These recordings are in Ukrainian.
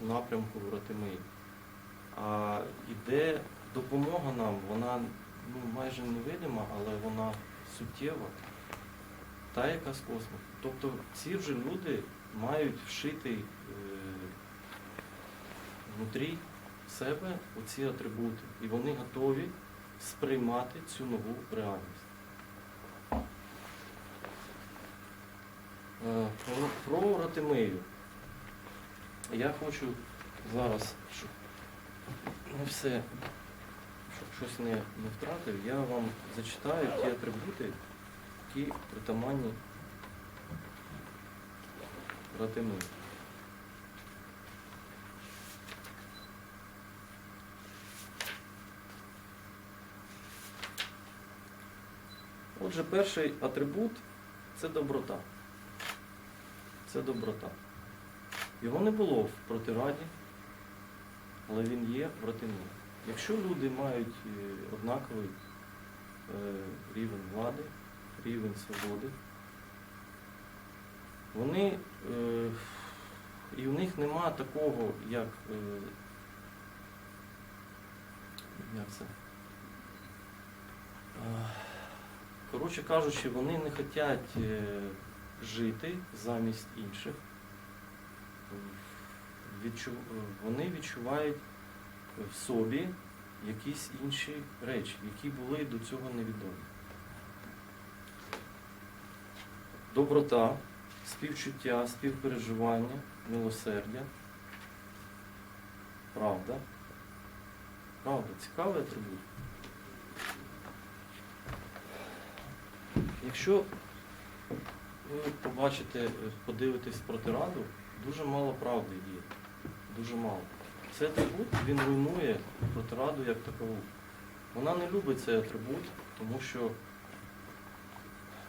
напрямку в А іде допомога нам, вона ну, майже невидима, але вона суттєва, та яка з космосу. Тобто ці вже люди мають вшитий е, внутрі себе оці атрибути, і вони готові сприймати цю нову реальність. Е, про Ратимею. Я хочу зараз, щоб не все, щоб щось не, не втратив, я вам зачитаю ті атрибути, які притаманні Ратимею. Отже, перший атрибут це доброта. Це доброта. Його не було в протираді, але він є в Ратимі. Якщо люди мають е, однаковий е, рівень влади, рівень свободи, вони е, і в них нема такого, як, як це? Коротше кажучи, вони не хочуть жити замість інших. Відчу... Вони відчувають в собі якісь інші речі, які були до цього невідомі. Доброта, співчуття, співпереживання, милосердя, правда. Правда, цікавий атрибут. Якщо ви побачите, подивитесь протираду, дуже мало правди є. Дуже мало. Цей атрибут він руйнує протираду як такову. Вона не любить цей атрибут, тому що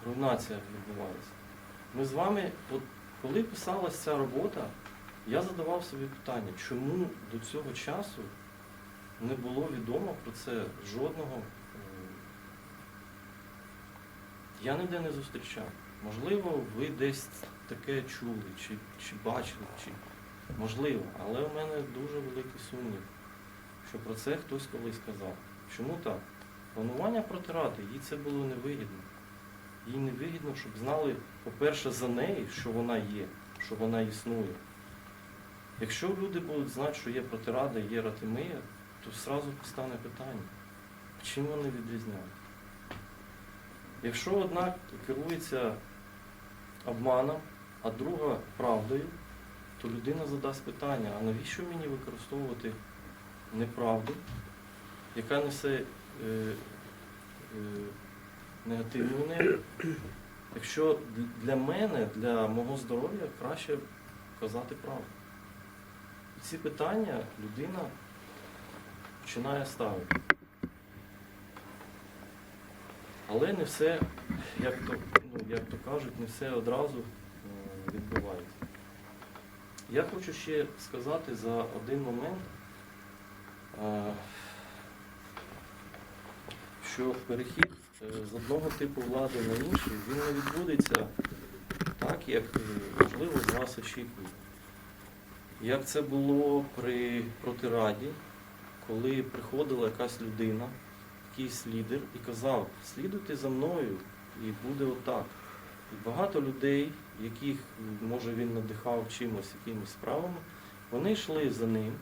руйнація відбувається. Ми з вами, от коли писалась ця робота, я задавав собі питання, чому до цього часу не було відомо про це жодного. е, Я ніде не зустрічав. Можливо, ви десь таке чули, чи, чи бачили, чи можливо, але в мене дуже великий сумнів, що про це хтось колись сказав. Чому так? Планування протирати, їй це було невигідно. Їй невигідно, щоб знали, по-перше, за неї, що вона є, що вона існує. Якщо люди будуть знати, що є протирада, є ратимия, то зразу постане питання, чим вони відрізняють? Якщо одна керується обманом, а друга правдою, то людина задасть питання, а навіщо мені використовувати неправду, яка несе е, е, негативну енергію? Якщо для мене, для мого здоров'я краще казати правду. Ці питання людина починає ставити. Але не все, як то, ну, як то кажуть, не все одразу відбувається. Я хочу ще сказати за один момент, е, що перехід е, з одного типу влади на інший, він не відбудеться так, як, е, можливо, з вас очікують. Як це було при протираді, коли приходила якась людина, якийсь лідер і казав, слідуйте за мною, і буде отак. Багато людей, яких, може, він надихав чимось, якимись справами, вони йшли за ним,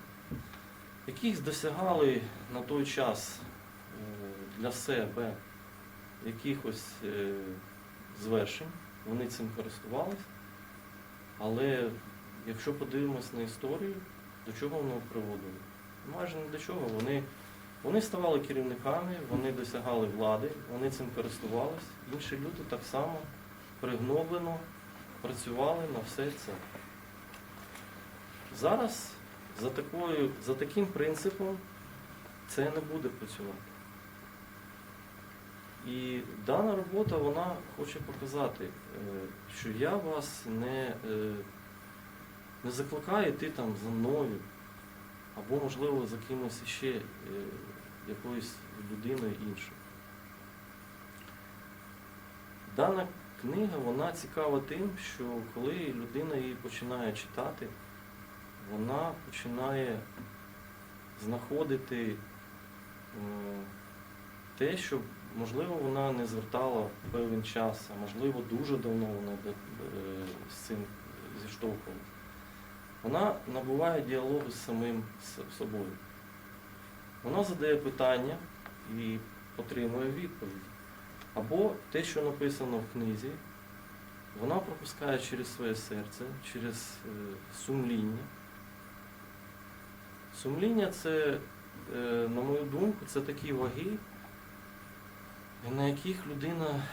яких досягали на той час е, для себе якихось е, звершень, вони цим користувались. Але якщо подивимось на історію, до чого воно приводило? Майже не до чого. Вони вони ставали керівниками, вони досягали влади, вони цим користувались. Інші люди так само пригноблено працювали на все це. Зараз за, такою, за таким принципом це не буде працювати. І дана робота вона хоче показати, е, що я вас не, е, не закликаю йти там за мною, або, можливо, за кимось ще е, якоюсь людиною іншою. Дана книга вона цікава тим, що коли людина її починає читати, вона починає знаходити е, те, що, можливо, вона не звертала певний час, а можливо, дуже давно вона е, з цим зіштовхувалася. Вона набуває діалогу з самим собою. Вона задає питання і отримує відповідь. Або те, що написано в книзі, вона пропускає через своє серце, через е, сумління. Сумління це, е, на мою думку, це такі ваги, на яких людина е,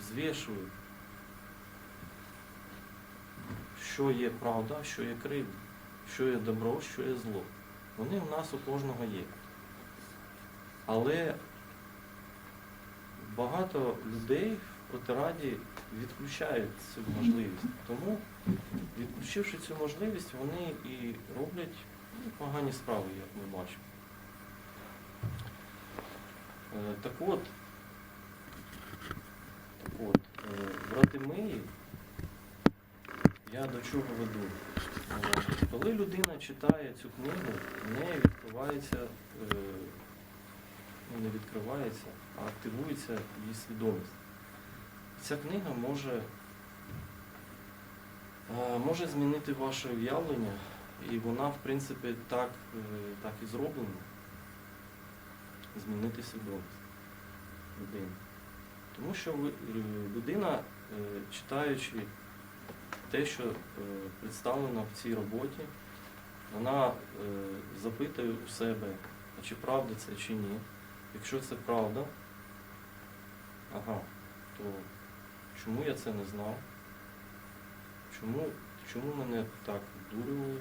взвішує, що є правда, що є кривда, що є добро, що є зло. Вони в нас у кожного є. Але багато людей в протираді відключають цю можливість. Тому, відключивши цю можливість, вони і роблять ну, погані справи, як ми бачимо. Е, Так от, так от е, в Ратимиї я до чого веду? Е, Коли людина читає цю книгу, в неї відкривається, е, не відкривається, а активується її свідомість. Ця книга може, е, може змінити ваше уявлення, і вона, в принципі, так, е, так і зроблена. Змінити свідомість людини. Тому що е, людина, читаючи те, що представлено в цій роботі, вона запитує у себе, чи правда це чи ні. Якщо це правда, ага, то чому я це не знав? Чому, чому мене так дурювали?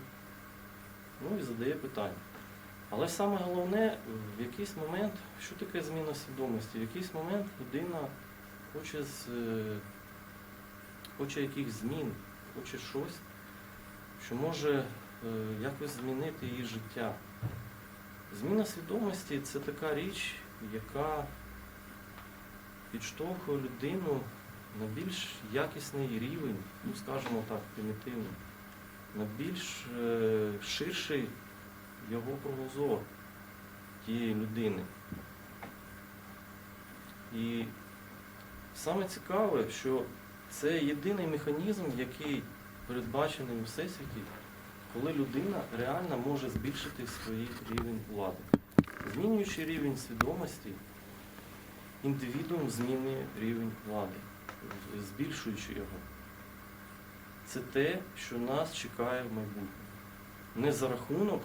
Ну і задає питання. Але саме головне, в якийсь момент, що таке зміна свідомості? В якийсь момент людина хоче, з, е, хоче якихось змін, хоче щось, що може е, якось змінити її життя. Зміна свідомості це така річ, яка підштовхує людину на більш якісний рівень, ну скажімо так, примітивно, на більш е, ширший його кругозор тієї людини. І саме цікаве, що це єдиний механізм, який передбачений у всесвіті, коли людина реально може збільшити свій рівень влади. Змінюючи рівень свідомості, індивідуум змінює рівень влади, збільшуючи його. Це те, що нас чекає в майбутньому. Не за рахунок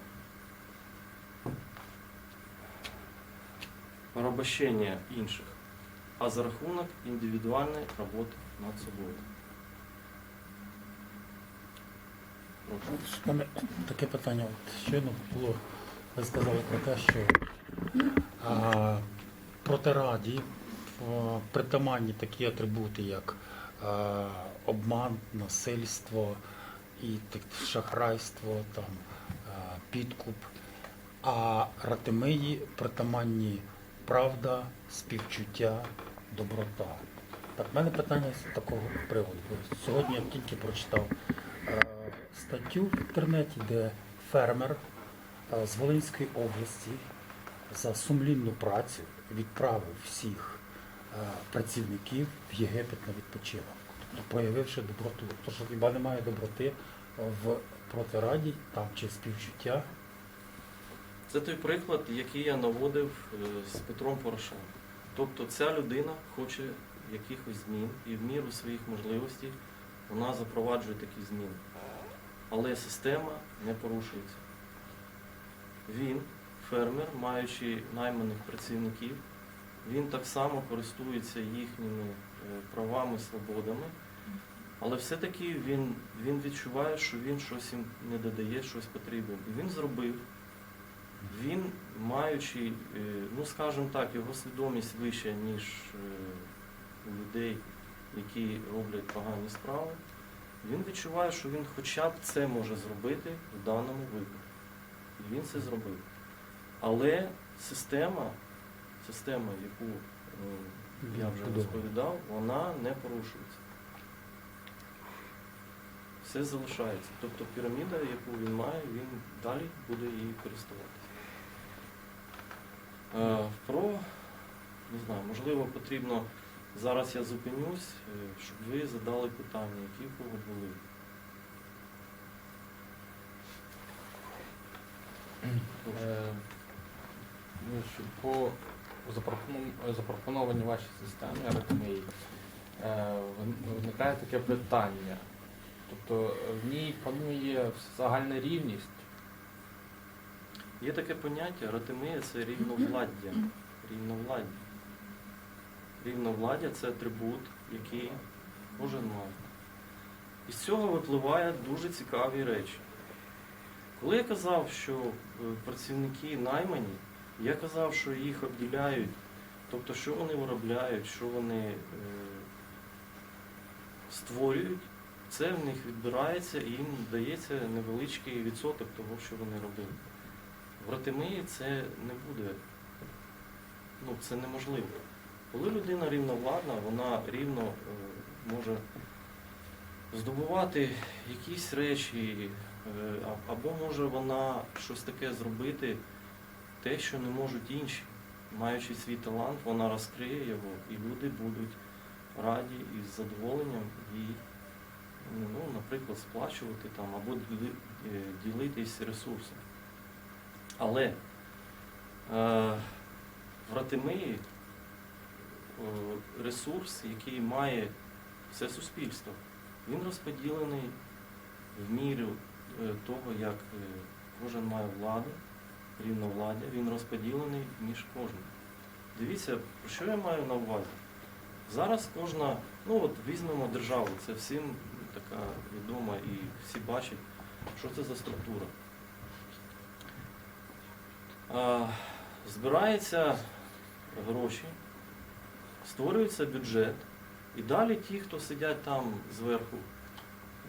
порабощення інших, а за рахунок індивідуальної роботи над собою. Таке питання. От щойно було, ви сказали про те, що а, протираді притаманні такі атрибути, як а, обман, насильство і так, шахрайство, там, а, підкуп. А ратимиї притаманні правда, співчуття, доброта. Так, в мене питання з такого приводу. Сьогодні я тільки прочитав статтю в інтернеті, де фермер е, з Волинської області за сумлінну працю відправив всіх е, працівників в Єгипет на відпочинок, тобто проявивши доброту. Тож хіба немає доброти в протираді там чи співчуття. Це той приклад, який я наводив е, з Петром Порошенком. Тобто ця людина хоче якихось змін і в міру своїх можливостей вона запроваджує такі зміни. Але система не порушується. Він, фермер, маючи найманих працівників, він так само користується їхніми е, правами, свободами, але все-таки він, він відчуває, що він щось їм не додає, щось потрібне. І він зробив він, маючи, е, ну скажімо так, його свідомість вища, ніж е, у людей, які роблять погані справи, він відчуває, що він хоча б це може зробити в даному випадку. І він це зробив. Але система, система, яку е, я вже розповідав, вона не порушується. все залишається. Тобто піраміда, яку він має, він далі буде її користуватися. Е, Про, не знаю, можливо, потрібно, зараз я зупинюсь, е, щоб ви задали питання, які в кого були. Е, ну, По запропонованій вашій системі аритмії е, виникає таке питання. Тобто в ній панує загальна рівність. Є таке поняття, ратимия це рівновладдя. Рівновладдя. Рівновладдя це атрибут, який кожен. І з цього випливають дуже цікаві речі. Коли я казав, що е, працівники наймані, я казав, що їх обділяють, тобто що вони виробляють, що вони е, створюють, це в них відбирається і їм дається невеличкий відсоток того, що вони робили. В Ратимиї це не буде, ну це неможливо. Коли людина рівновладна, вона рівно е, може здобувати якісь речі, е, або може вона щось таке зробити, те, що не можуть інші. Маючи свій талант, вона розкриє його, і люди будуть раді і з задоволенням їй, ну, наприклад, сплачувати там або е, ділитись ресурсом. Але е, в Ратимиї е, ресурс, який має все суспільство, він розподілений в міру е, того, як е, кожен має владу, рівновладдя, він розподілений між кожним. Дивіться, про що я маю на увазі? Зараз кожна, ну от візьмемо державу, це всім така відома і всі бачать, що це за структура. Збираються гроші, створюється бюджет, і далі ті, хто сидять там зверху,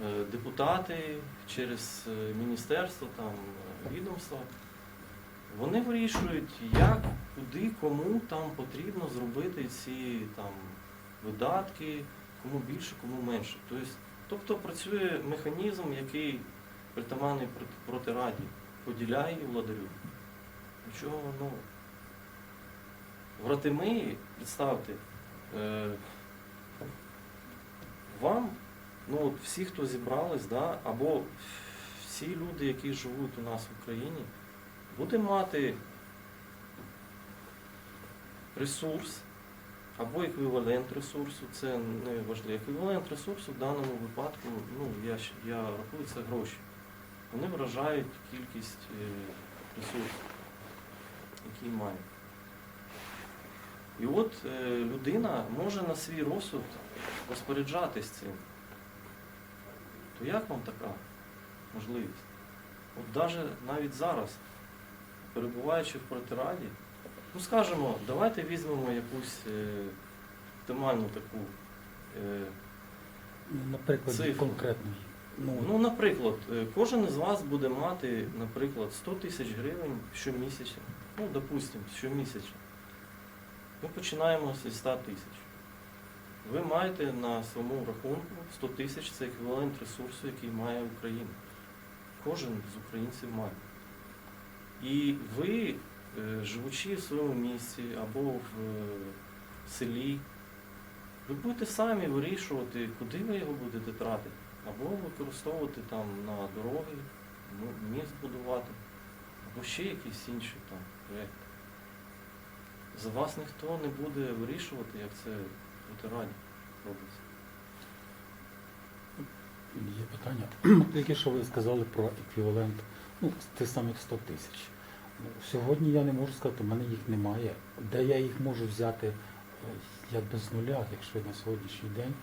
е, депутати через е, міністерство, там, е, відомства, вони вирішують, як, куди, кому там потрібно зробити ці там, видатки, кому більше, кому менше. Тобто, тобто працює механізм, який притаманний проти, раді, поділяє і владарює. Нічого нового. В Ратимиї, представте, е, вам, ну от всі, хто зібрались, да, або всі люди, які живуть у нас в Україні, буде мати ресурс або еквівалент ресурсу, це не важливо. Еквівалент ресурсу в даному випадку, ну, я, я рахую, це гроші. Вони вражають кількість е, ресурсів, які мають. І от е, людина може на свій розсуд розпоряджатись цим. То як вам така можливість? От даже навіть зараз, перебуваючи в протираді, ну скажімо, давайте візьмемо якусь е, оптимальну таку. Е, Ну, Наприклад, Цифри. конкретної. Ну, ну, наприклад, е, кожен із вас буде мати, наприклад, 100 тисяч гривень щомісяця. Ну, допустимо, щомісяця. Ми починаємо зі 100 тисяч. Ви маєте на своєму рахунку 100 тисяч це еквівалент ресурсу, який має Україна. Кожен з українців має. І ви, е, живучи в своєму місці або в е, селі, ви будете самі вирішувати, куди ви його будете тратити. Або використовувати там на дороги, ну, міст будувати, або ще якісь інші там проєкти. За вас ніхто не буде вирішувати, як це в ветерані робиться. Є питання. Тільки що ви сказали про еквівалент ну, тих самих 100 тисяч. Ну, Сьогодні я не можу сказати, у мене їх немає. Де я їх можу взяти е, якби з нуля, якщо на сьогоднішній день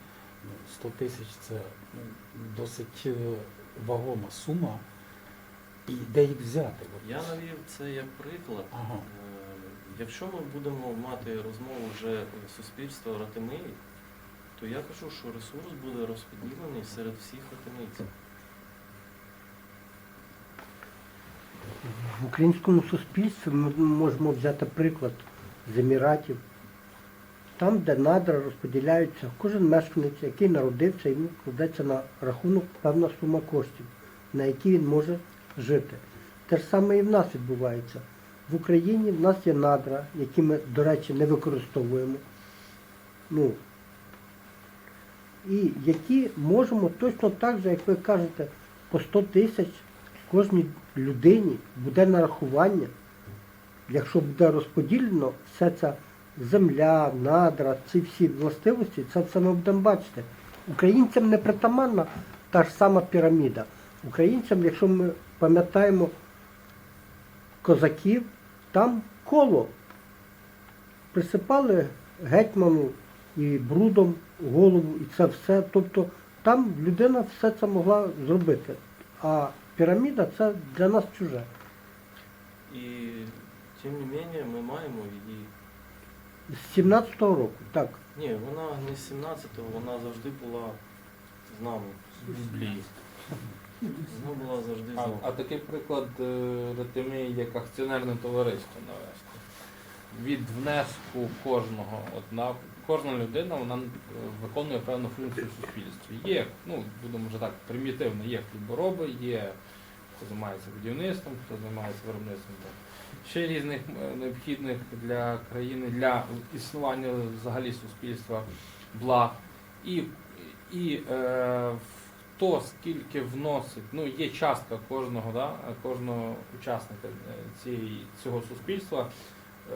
ну, 100 тисяч це ну, досить е, вагома сума. І де їх взяти? Я навів це як приклад. Ага. Е, Якщо ми будемо мати розмову вже суспільства ратимиї, то я кажу, що ресурс буде розподілений серед всіх ратимийців. В українському суспільстві ми можемо взяти приклад з Еміратів, там, де надра розподіляються, кожен мешканець, який народився, йому кладеться на рахунок певна сума коштів, на які він може жити. Те ж саме і в нас відбувається. В Україні в нас є надра, які ми, до речі, не використовуємо. Ну, і які можемо точно так же, як ви кажете, по 100 тисяч кожній людині буде нарахування, якщо буде розподілено все це земля, надра, ці всі властивості, це все ми будемо бачити. Українцям не притаманна та ж сама піраміда. Українцям, якщо ми пам'ятаємо козаків, там коло присипали гетьману і брудом голову, і це все. Тобто там людина все це могла зробити. А піраміда це для нас чуже. І тим не менше ми маємо її. З 17-го року, так. Ні, вона не з 17-го, вона завжди була з нами. В Вона була завжди А, а такий приклад е, ретимії, як акціонерне товариство навести. Від внеску кожного, от на кожна людина вона е, виконує певну функцію в суспільстві. Є, ну будемо вже так примітивно, є хлібороби, є хто займається будівництвом, хто займається виробництвом ще різних е, необхідних для країни, для існування взагалі суспільства благ. І, і е, хто скільки вносить, ну є частка кожного, да, кожного учасника е, цієї, цього суспільства, е,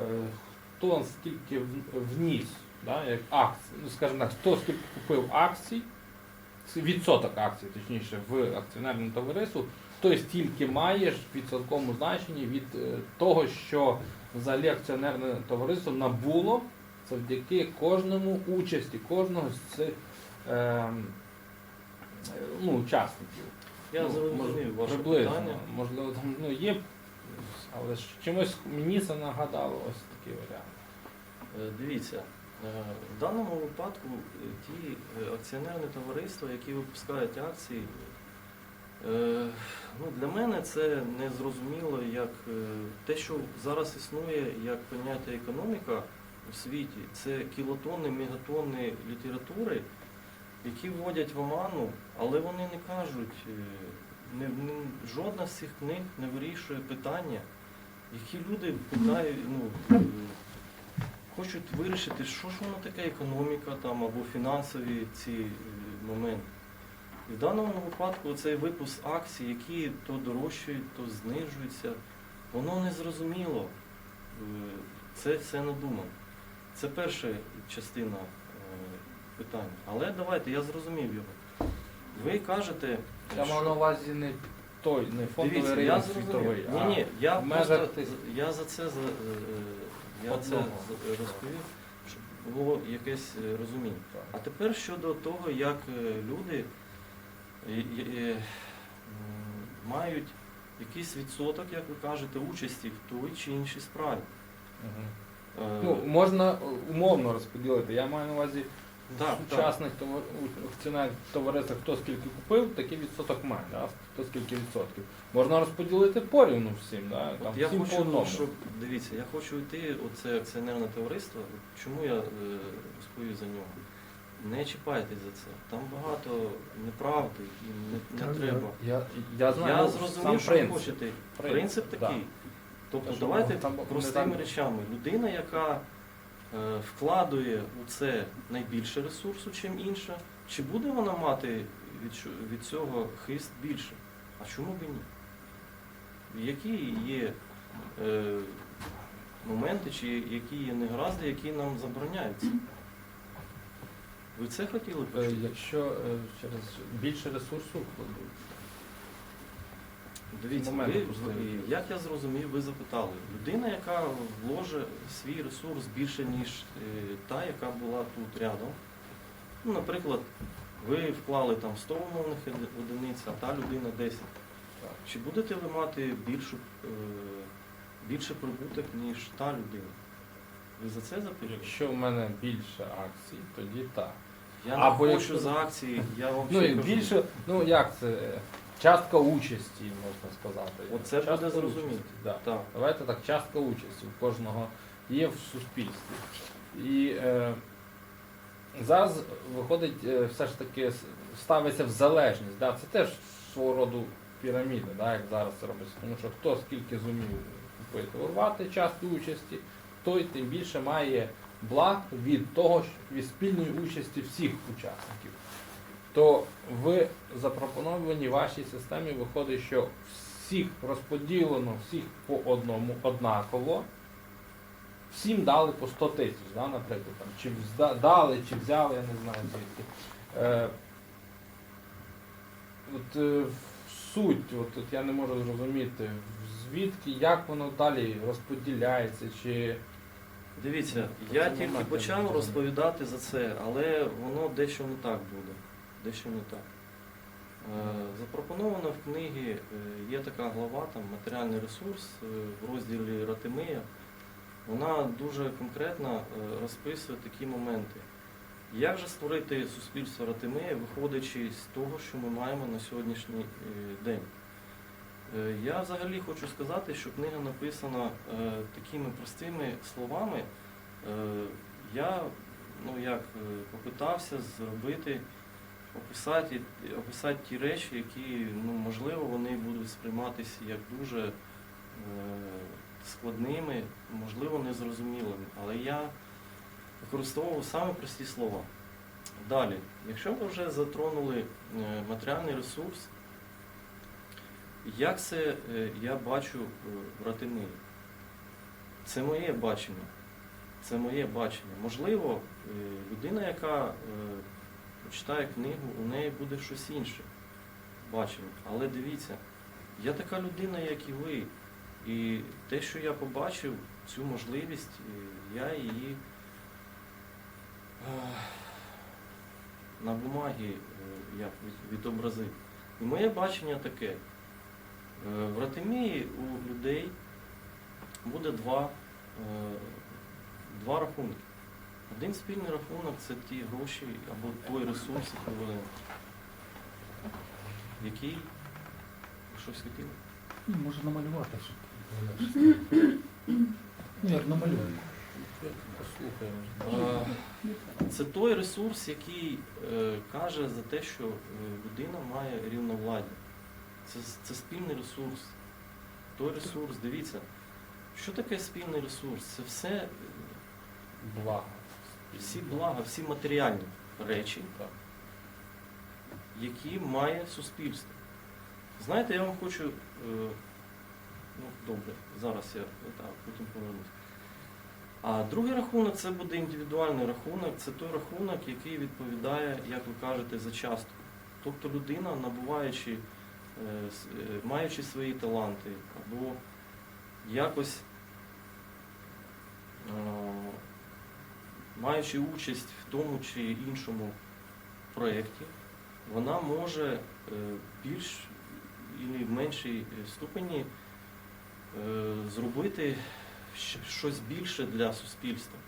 хто скільки вніс, да, як акцій, ну скажімо так, хто скільки купив акцій, відсоток акцій, точніше, в акціонерному товариству, той стільки маєш в відсотковому значенні від е, того, що взагалі акціонерне товариство набуло завдяки кожному участі, кожного з цих ем, ну, учасників. Я Ну, зрозумів ваше приблизно. питання. Можливо, там ну, є, але ж чимось мені це нагадало ось такий варіант. Е, Дивіться, е, в даному випадку е, ті акціонерні товариства, які випускають акції, ну, для мене це не зрозуміло як те, що зараз існує як поняття економіка у світі, це кілотонни, мегатонни літератури, які вводять в оману, але вони не кажуть, е, не, не- жодна з цих книг не вирішує питання, які люди питають, ну, е, хочуть вирішити, що ж воно таке економіка там або фінансові ці е, моменти. І в даному випадку цей випуск акцій, які то дорожчають, то знижуються, воно не зрозуміло. Це все надумано. Це перша частина питання. Але давайте, я зрозумів його. Ви кажете, Я мав на увазі не той, не фондовий ринок світовий, Ні, ні, я межах просто тих- я за це за е, я це Одного. розповів, щоб було якесь е, розуміння. Так. А тепер щодо того, як е, люди е, е, м, мають якийсь відсоток, як ви кажете, участі в той чи іншій справі. Мгм. Е, Ну, можна е, умовно розподілити. Я маю на увазі Так, в учасних товар... товариствах, хто скільки купив, такий відсоток має, да? хто скільки відсотків. Можна розподілити порівну всім, да? там, я всім по хочу, одному. щоб дивіться, я хочу йти оце акціонерне товариство. Чому я е, розповів за нього? Не чіпайтесь за це. Там багато неправди і не, не Так, треба. Я, я знаю Я сам зрозумів, що ви принцип. хочете. Принцип, Принцип да. такий. Тобто Та давайте там простими там- речами. Людина, яка е, вкладує у це найбільше ресурсу, чим інша, чи буде вона мати від, цього хист більше? А чому б і ні? Які є е, моменти, чи які є негаразди, які нам забороняються? Ви це хотіли Е, почути? Якщо е, через більше ресурсу вкладуть. Дивіться, ви, ви- як я зрозумів, ви запитали. Людина, яка вложить свій ресурс більше, ніж е, та, яка була тут рядом. Ну, наприклад, ви вклали там 100 умовних одиниць, а та людина 10. Так. Чи будете ви мати більшу, е, більше прибуток, ніж та людина? Ви за це запитуєте? Якщо в мене більше акцій, тоді так. Я не Або хочу якщо- за акції, я вам Ну кажу. більше, ну як це? Частка участі, можна сказати. Оце Частка буде зрозуміти. Да. Так. Давайте так, частка участі у кожного є в суспільстві. І е, зараз виходить, е, все ж таки ставиться в залежність. Да? Це теж свого роду піраміда, да? як зараз це робиться. Тому що хто скільки зумів купити, урвати частку участі, той тим більше має благ від того, від спільної участі всіх учасників. То в запропонованій вашій системі виходить, що всіх розподілено, всіх по одному однаково. Всім дали по 100 тисяч, да, наприклад, там, чи дали, чи взяли, я не знаю звідки. Е, от, е, суть, от, от я не можу зрозуміти, звідки, як воно далі розподіляється, чи Дивіться, я тільки почав розповідати за це, але воно дещо не так буде. Дещо не так. Е, Запропоновано в книгі, е, є така глава, там матеріальний ресурс е, в розділі Ратимия. Вона дуже конкретно розписує такі моменти. Як же створити суспільство Ратимия, виходячи з того, що ми маємо на сьогоднішній день? Я взагалі хочу сказати, що книга написана такими простими словами. Я ну, як, попитався зробити, описати, описати ті речі, які, ну, можливо, вони будуть сприйматися як дуже е, складними, можливо, незрозумілими. Але я використовував саме прості слова. Далі, якщо ми вже затронули е, матеріальний ресурс, як це е, я бачу е, в Це моє бачення. Це моє бачення. Можливо, людина, яка читає книгу, у неї буде щось інше бачення. Але дивіться, я така людина, як і ви. І те, що я побачив, цю можливість, е, я її на бумагі е, як відобразив. І моє бачення таке. Е, В Ратимії у людей буде два, два рахунки. Один спільний рахунок це ті гроші або той ресурс еквівалент, який щось хотіли. Ну, може намалювати, щоб. Ну, як послухаємо. Е, Це той ресурс, який е, каже за те, що е, людина має рівновладдя. Це, це спільний ресурс. Той ресурс, дивіться, що таке спільний ресурс? Це все, е, Благо. Всі блага, всі матеріальні речі, які має суспільство. Знаєте, я вам хочу. е, Ну, добре, зараз я так, потім повернусь. А другий рахунок це буде індивідуальний рахунок, це той рахунок, який відповідає, як ви кажете, за частку. Тобто людина, набуваючи, е, е, маючи свої таланти, або якось маючи участь в тому чи іншому проєкті, вона може е, більш і в меншій ступені е, зробити щось більше для суспільства.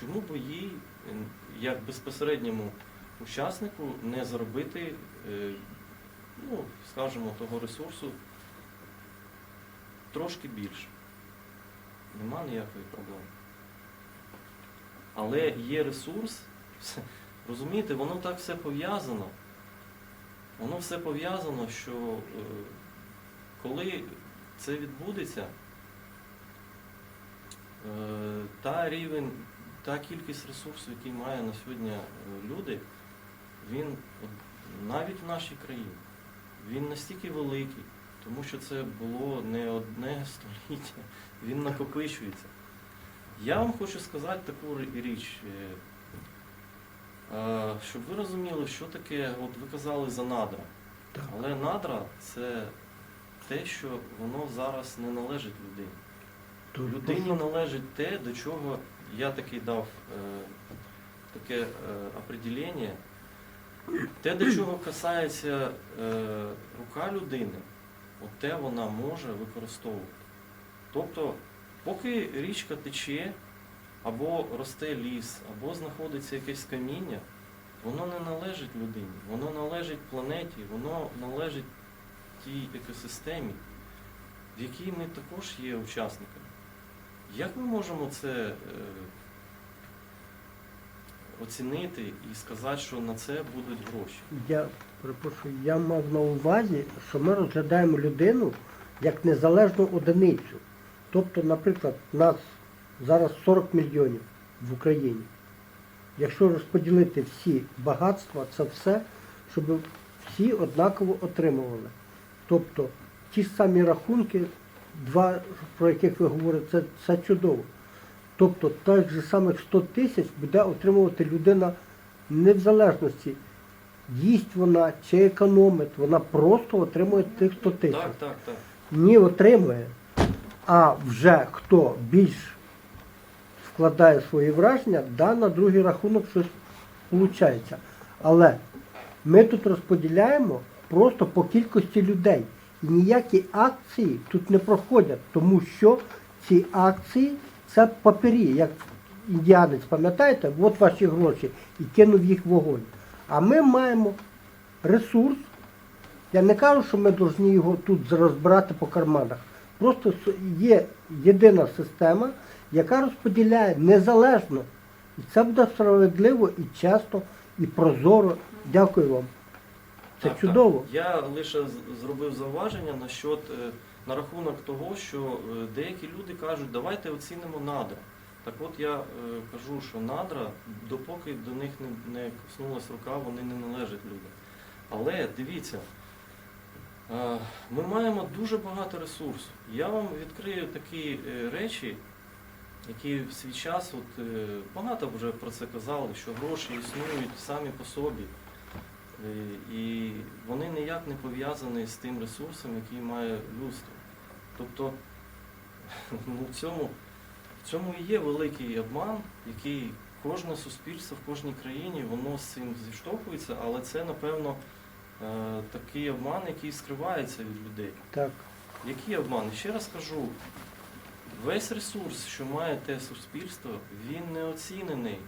Чому б їй, е, як безпосередньому учаснику, не заробити, е, ну, скажімо, того ресурсу трошки більше? Нема ніякої проблеми. Але є ресурс, розумієте, воно так все пов'язано. Воно все пов'язано, що е, коли це відбудеться, е, та рівень, та кількість ресурсу, який має на сьогодні е, люди, він навіть в нашій країні, він настільки великий, тому що це було не одне століття, він накопичується. Я вам хочу сказати таку річ, е, щоб ви розуміли, що таке, от ви казали за надра. Але надра це те, що воно зараз не належить людині. Людині належить те, до чого я таки дав е, таке е, определення. Те, до чого касається рука людини, от те вона може використовувати. Тобто, поки річка тече, або росте ліс, або знаходиться якесь каміння, воно не належить людині, воно належить планеті, воно належить тій екосистемі, в якій ми також є учасниками. Як ми можемо це е, оцінити і сказати, що на це будуть гроші. Я перепрошую, я мав на увазі, що ми розглядаємо людину як незалежну одиницю. Тобто, наприклад, нас зараз 40 мільйонів в Україні. Якщо розподілити всі багатства, це все, щоб всі однаково отримували. Тобто ті ж самі рахунки, два, про яких ви говорите, це, це чудово. Тобто тих же самих 100 тисяч буде отримувати людина не в залежності, їсть вона чи економить, вона просто отримує тих 100 тисяч. Так, так, так. Ні отримує. А вже хто більш вкладає свої враження, да, на другий рахунок щось виходить. Але ми тут розподіляємо просто по кількості людей. І ніякі акції тут не проходять, тому що ці акції це папері, як індіанець, пам'ятаєте, от ваші гроші, і кинув їх в вогонь. А ми маємо ресурс. Я не кажу, що ми повинні його тут розбирати по карманах. Просто є єдина система, яка розподіляє незалежно. І це буде справедливо і чесно, і прозоро. Дякую вам. Це Так, чудово. Так. Я лише зробив зауваження насчет, е, на рахунок того, що е, деякі люди кажуть, давайте оцінимо надра. Так от я е, кажу, що надра, допоки до них не, не коснулась рука, вони не належать людям. Але дивіться, ми маємо дуже багато ресурсу. Я вам відкрию такі е, речі, які в свій час, от, е, багато вже про це казали, що гроші існують самі по собі. Е, І вони ніяк не пов'язані з тим ресурсом, який має людство. Тобто ну, в, цьому, в цьому і є великий обман, який кожне суспільство в кожній країні воно з цим зіштовхується, але це, напевно, такий обман, який скривається від людей. Так. Який обман? Ще раз кажу, весь ресурс, що має те суспільство, він не оцінений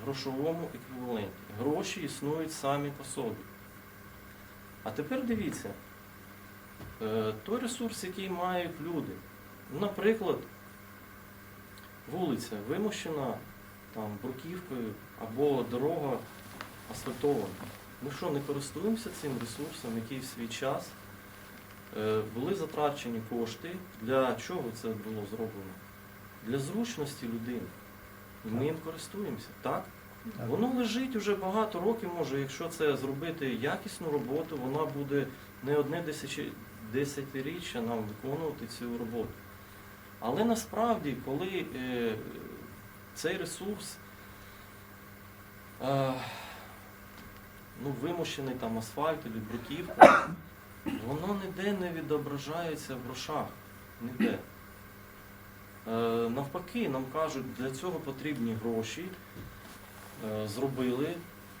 в грошовому еквіваленті. Гроші існують самі по собі. А тепер дивіться, е, той ресурс, який мають люди. Наприклад, вулиця вимощена там, бруківкою або дорога асфальтована. Ми що, не користуємося цим ресурсом, який в свій час Е, були затрачені кошти. Для чого це було зроблено? Для зручності людини. І ми їм користуємося, так? Воно лежить уже багато років, може, якщо це зробити якісну роботу, вона буде не одне десятиріччя нам виконувати цю роботу. Але насправді, коли е, цей ресурс е, ну, вимушений там асфальт або бруківка, воно ніде не відображається в грошах. Ніде. Е, навпаки, нам кажуть, для цього потрібні гроші. Е, зробили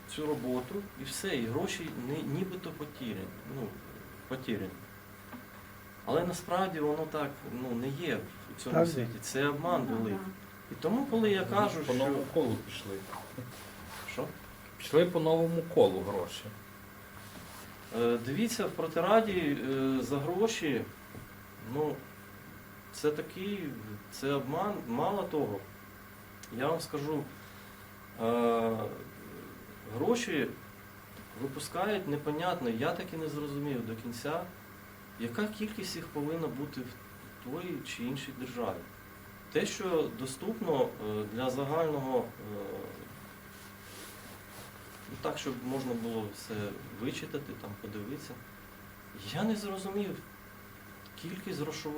цю роботу і все, і гроші ни- нібито потеряні. Ну, потеряні. Але насправді воно так ну, не є в цьому Так. світі. Це обман великий. І тому, коли я кажу, по що. новому колу пішли. що? Пішли по новому колу гроші. Е, Дивіться, в протираді е, за гроші, ну, це такий, це обман. Мало того, я вам скажу, е, гроші випускають непонятно, я так і не зрозумів до кінця, яка кількість їх повинна бути в той чи іншій державі. Те, що доступно для загального, так, щоб можна було все вичитати, там, подивитися, я не зрозумів кількість грошової.